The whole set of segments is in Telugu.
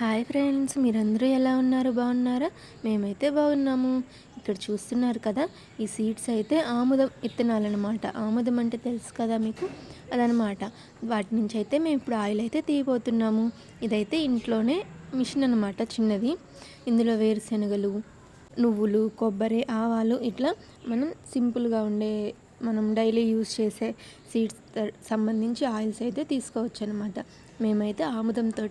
హాయ్ ఫ్రెండ్స్ మీరందరూ ఎలా ఉన్నారు? బాగున్నారా? మేమైతే బాగున్నాము. ఇక్కడ చూస్తున్నారు కదా ఈ సీడ్స్ అయితే ఆముదం విత్తనాలు అనమాట ఆముదం అంటే తెలుసు కదా మీకు? అదనమాట వాటి నుంచి అయితే మేము ఇప్పుడు ఆయిల్ అయితే తీయబోతున్నాము. ఇదైతే ఇంట్లోనే మిషన్ అనమాట చిన్నది. ఇందులో వేరుశనగలు నువ్వులు కొబ్బరి ఆవాలు ఇట్లా మనం సింపుల్గా ఉండే మనం డైలీ యూస్ చేసే సీడ్స్ సంబంధించి ఆయిల్స్ అయితే తీసుకోవచ్చు అనమాట మేమైతే ఆముదంతో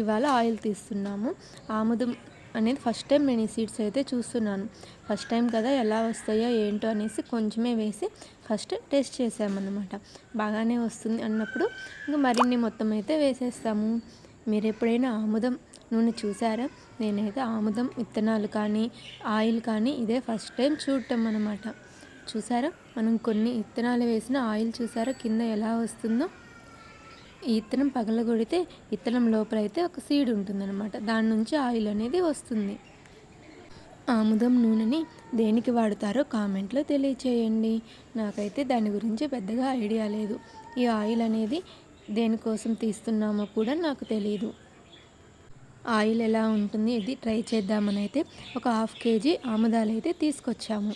ఇవాళ ఆయిల్ తీస్తున్నాము. ఆముదం అనేది ఫస్ట్ టైం నేను ఈ సీడ్స్ అయితే చూస్తున్నాను. ఫస్ట్ టైం కదా ఎలా వస్తాయో ఏంటో అనేసి కొంచెమే వేసి ఫస్ట్ టెస్ట్ చేసామన్నమాట. బాగానే వస్తుంది అన్నప్పుడు ఇంకా మరిన్ని మొత్తం అయితే వేసేస్తాము. మీరు ఎప్పుడైనా ఆముదం నూనె చూసారా? నేనైతే ఆముదం విత్తనాలు కానీ ఆయిల్ కానీ ఇదే ఫస్ట్ టైం చూడటం అన్నమాట. చూసారా? మనం కొన్ని విత్తనాలు వేసిన ఆయిల్ చూసారా? కింద ఎలా వస్తుందో? ఈ ఇత్తనం పగలగొడితే ఇత్తనం లోపల అయితే ఒక సీడ్ ఉంటుందన్నమాట. దాని నుంచి ఆయిల్ అనేది వస్తుంది. ఆముదం నూనెని దేనికి వాడతారో కామెంట్లో తెలియచేయండి. నాకైతే దాని గురించి పెద్దగా ఐడియా లేదు. ఈ ఆయిల్ అనేది దేనికోసం తీస్తున్నామో కూడా నాకు తెలియదు ఆయిల్ ఎలా ఉంటుంది? ఇది ట్రై చేద్దామని అయితే ఒక హాఫ్ కేజీ ఆముదాలు అయితే తీసుకొచ్చాము.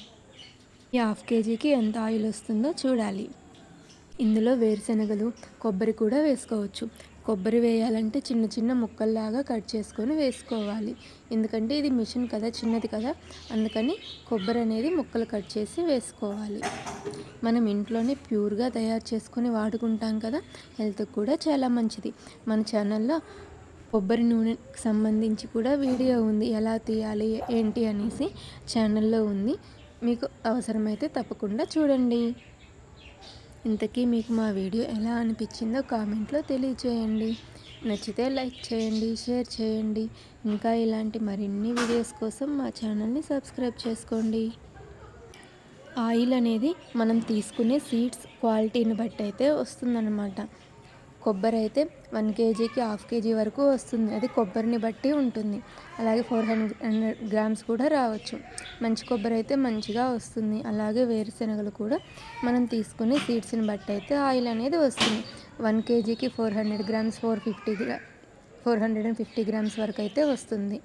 ఈ హాఫ్ కేజీకి ఎంత ఆయిల్ వస్తుందో చూడాలి. ఇందులో వేరుశనగలు కొబ్బరి కూడా వేసుకోవచ్చు. కొబ్బరి వేయాలంటే చిన్న చిన్న ముక్కల్లాగా కట్ చేసుకొని వేసుకోవాలి. ఎందుకంటే ఇది మిషన్ కదా చిన్నది కదా. అందుకని కొబ్బరి అనేది ముక్కలు కట్ చేసి వేసుకోవాలి. మనం ఇంట్లోనే ప్యూర్గా తయారు చేసుకొని వాడుకుంటాం కదా హెల్త్కి కూడా చాలా మంచిది. మన ఛానల్లో కొబ్బరి నూనెకి సంబంధించి కూడా వీడియో ఉంది. ఎలా తీయాలి ఏంటి అనేసి ఛానల్లో ఉంది. మీకు అవసరమైతే తప్పకుండా చూడండి. ఇంతకీ మీకు మా వీడియో ఎలా అనిపించిందో కామెంట్లో తెలియచేయండి. నచ్చితే లైక్ చేయండి షేర్ చేయండి. ఇంకా ఇలాంటి మరిన్ని వీడియోస్ కోసం మా ఛానల్ని సబ్స్క్రైబ్ చేసుకోండి. ఆయిల్ అనేది మనం తీసుకునే సీడ్స్ క్వాలిటీని బట్టి అయితే వస్తుందన్నమాట. కొబ్బరి అయితే వన్ కేజీకి హాఫ్ కేజీ వరకు వస్తుంది. అది కొబ్బరిని బట్టి ఉంటుంది. అలాగే ఫోర్ హండ్రెడ్ గ్రామ్స్ కూడా రావచ్చు. మంచి కొబ్బరి అయితే మంచిగా వస్తుంది. అలాగే వేరుశనగలు కూడా మనం తీసుకునే సీడ్స్ని బట్టి అయితే ఆయిల్ అనేది వస్తుంది. వన్ కేజీకి four hundred grams four fifty gram four hundred and fifty grams వరకు అయితే వస్తుంది.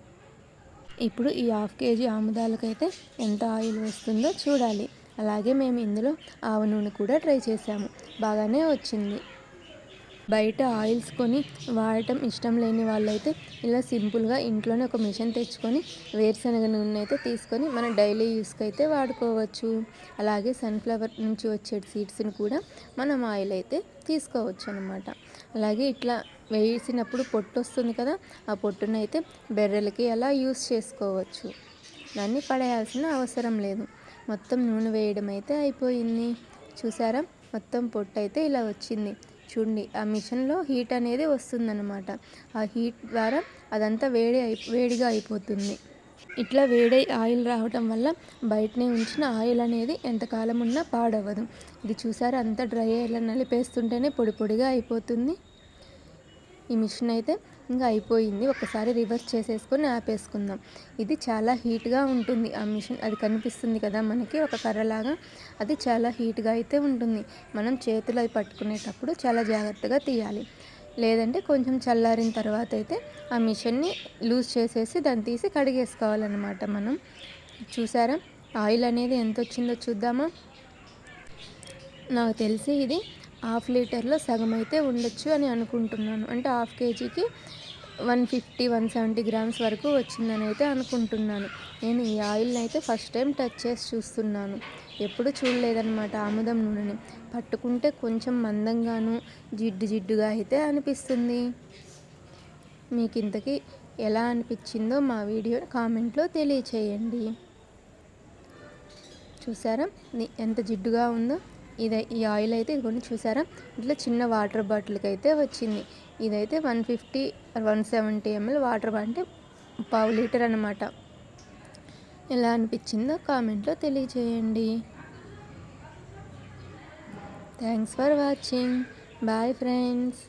ఇప్పుడు ఈ హాఫ్ కేజీ ఆముదాలకైతే ఎంత ఆయిల్ వస్తుందో చూడాలి. అలాగే మేము ఇందులో ఆవ నూనె కూడా ట్రై చేసాము. బాగానే వచ్చింది. బయట ఆయిల్స్ కొని వాడటం ఇష్టం లేని వాళ్ళైతే ఇలా సింపుల్గా ఇంట్లోనే ఒక మిషన్ తెచ్చుకొని వేరుశనగ నూనె అయితే తీసుకొని మన డైలీ యూస్కి అయితే వాడుకోవచ్చు. అలాగే సన్ఫ్లవర్ నుంచి వచ్చే సీడ్స్ని కూడా మనం ఆయిల్ అయితే తీసుకోవచ్చు అనమాట అలాగే ఇట్లా వేసినప్పుడు పొట్టు వస్తుంది కదా ఆ పొట్టునైతే బెర్రెలకి అలా యూస్ చేసుకోవచ్చు. దాన్ని పడేయాల్సిన అవసరం లేదు. మొత్తం నూనె వేయడం అయితే అయిపోయింది. చూసారా? మొత్తం పొట్టు అయితే ఇలా వచ్చింది. చూడండి ఆ మిషన్లో హీట్ అనేది వస్తుందన్నమాట. ఆ హీట్ ద్వారా అదంతా వేడి అయి వేడిగా అయిపోతుంది. ఇట్లా వేడి ఆయిల్ రావటం వల్ల బయటనే ఉంచిన ఆయిల్ అనేది ఎంతకాలం ఉన్నా పాడవదు ఇది చూసారా? అంతా డ్రై అయ్యేలా నలిపేస్తుంటేనే పొడి పొడిగా అయిపోతుంది. ఈ మిషన్ అయితే ఇంకా అయిపోయింది. ఒకసారి రివర్స్ చేసేసుకొని ఆపేసుకుందాం. ఇది చాలా హీట్గా ఉంటుంది. ఆ మిషన్ అది కనిపిస్తుంది కదా మనకి ఒక కర్రలాగా. అది చాలా హీట్గా అయితే ఉంటుంది. మనం చేతులు అవి పట్టుకునేటప్పుడు చాలా జాగ్రత్తగా తీయాలి. లేదంటే కొంచెం చల్లారిన తర్వాత అయితే ఆ మిషన్ని లూజ్ చేసేసి దాన్ని తీసి కడిగేసుకోవాలన్నమాట మనం. చూసారా? ఆయిల్ అనేది ఎంత వచ్చిందో చూద్దామా? నాకు తెలిసి ఇది హాఫ్ లీటర్లో సగం అయితే ఉండొచ్చు అని అనుకుంటున్నాను. అంటే హాఫ్ కేజీకి one fifty one seventy grams వరకు వచ్చిందని అయితే అనుకుంటున్నాను. నేను ఈ ఆయిల్ని అయితే ఫస్ట్ టైం టచ్ చేసి చూస్తున్నాను. ఎప్పుడు చూడలేదన్నమాట ఆముదం నూనెని. పట్టుకుంటే కొంచెం మందంగాను జిడ్డు జిడ్డుగా అయితే అనిపిస్తుంది. మీకు ఇంతకీ ఎలా అనిపించిందో మా వీడియో కామెంట్లో తెలియచేయండి. చూసారా? ఎంత జిడ్డుగా ఉందో. ఇది ఈ ఆయిల్ అయితే ఇదిగోండి చూసారా? ఇట్లా చిన్న వాటర్ బాటిల్కి అయితే వచ్చింది. ఇదైతే one fifty one seventy ML water అంటే పావు లీటర్ అనమాట ఎలా అనిపించిందో కామెంట్లో తెలియజేయండి. Thanks for watching. Bye friends.